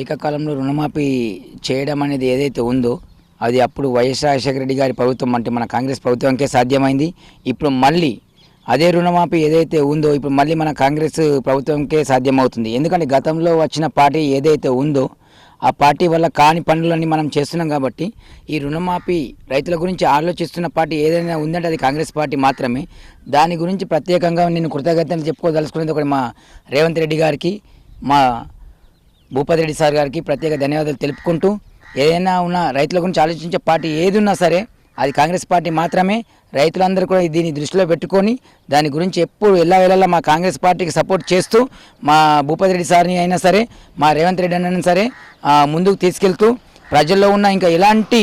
ఏకకాలంలో రుణమాఫీ చేయడం అనేది ఏదైతే ఉందో అది అప్పుడు వైఎస్ రాజశేఖర రెడ్డి గారి ప్రభుత్వం అంటే మన కాంగ్రెస్ ప్రభుత్వంకే సాధ్యమైంది. ఇప్పుడు మళ్ళీ అదే రుణమాఫీ ఏదైతే ఉందో ఇప్పుడు మళ్ళీ మన కాంగ్రెస్ ప్రభుత్వంకే సాధ్యమవుతుంది. ఎందుకంటే గతంలో వచ్చిన పార్టీ ఏదైతే ఉందో ఆ పార్టీ వల్ల కాని పనులన్నీ మనం చేస్తున్నాం కాబట్టి ఈ రుణమాఫీ రైతుల గురించి ఆలోచిస్తున్న పార్టీ ఏదైనా ఉందంటే అది కాంగ్రెస్ పార్టీ మాత్రమే. దాని గురించి ప్రత్యేకంగా నేను కృతజ్ఞతలు చెప్పుకోదలుచుకునేది ఒకటి మా రేవంత్ రెడ్డి గారికి మా భూపతి రెడ్డి సార్ గారికి ప్రత్యేక ధన్యవాదాలు తెలుపుకుంటూ ఏదైనా ఉన్న రైతుల గురించి ఆలోచించే పార్టీ ఏది ఉన్నా సరే అది కాంగ్రెస్ పార్టీ మాత్రమే. రైతులందరూ కూడా దీన్ని దృష్టిలో పెట్టుకొని దాని గురించి ఎప్పుడు ఎలా వెళ్ళాలా మా కాంగ్రెస్ పార్టీకి సపోర్ట్ చేస్తూ మా భూపతి రెడ్డి సార్ని అయినా సరే మా రేవంత్ రెడ్డి అయినా సరే ముందుకు తీసుకెళ్తూ ప్రజల్లో ఉన్న ఇంకా ఎలాంటి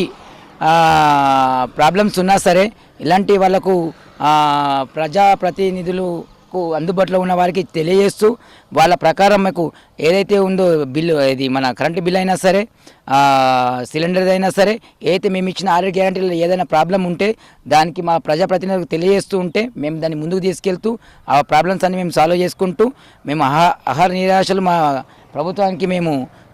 ప్రాబ్లమ్స్ ఉన్నా సరే ఇలాంటి వాళ్ళకు ప్రజాప్రతినిధులు మాకు అందుబాటులో ఉన్న వారికి తెలియజేస్తూ వాళ్ళ ప్రకారం మాకు ఏదైతే ఉందో బిల్లు ఇది మన కరెంటు బిల్ అయినా సరే సిలిండర్ అయినా సరే ఏదైతే మేము ఇచ్చిన ఆరోగ్య గ్యారంటీలో ఏదైనా ప్రాబ్లం ఉంటే దానికి మా ప్రజాప్రతినిధులకు తెలియజేస్తూ ఉంటే మేము దాన్ని ముందుకు తీసుకెళ్తూ ఆ ప్రాబ్లమ్స్ అన్ని మేము సాల్వ్ చేసుకుంటూ మేము ఆహా ఆహార నిరాశలు మా ప్రభుత్వానికి మేము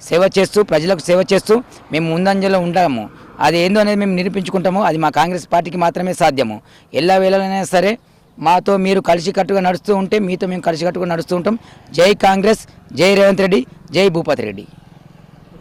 సేవ చేస్తూ ప్రజలకు సేవ చేస్తూ మేము ముందంజలో ఉంటాము. అది ఏందో అనేది మేము నిరూపించుకుంటాము. అది మా కాంగ్రెస్ పార్టీకి మాత్రమే సాధ్యము. ఎలా వేళలైనా సరే మాతో మీరు కలిసికట్టుగా నడుస్తూ ఉంటే మీతో మేము కలిసికట్టుగా నడుస్తూ ఉంటాం. జై కాంగ్రెస్ జై రేవంత్ రెడ్డి జై భూపతి రెడ్డి.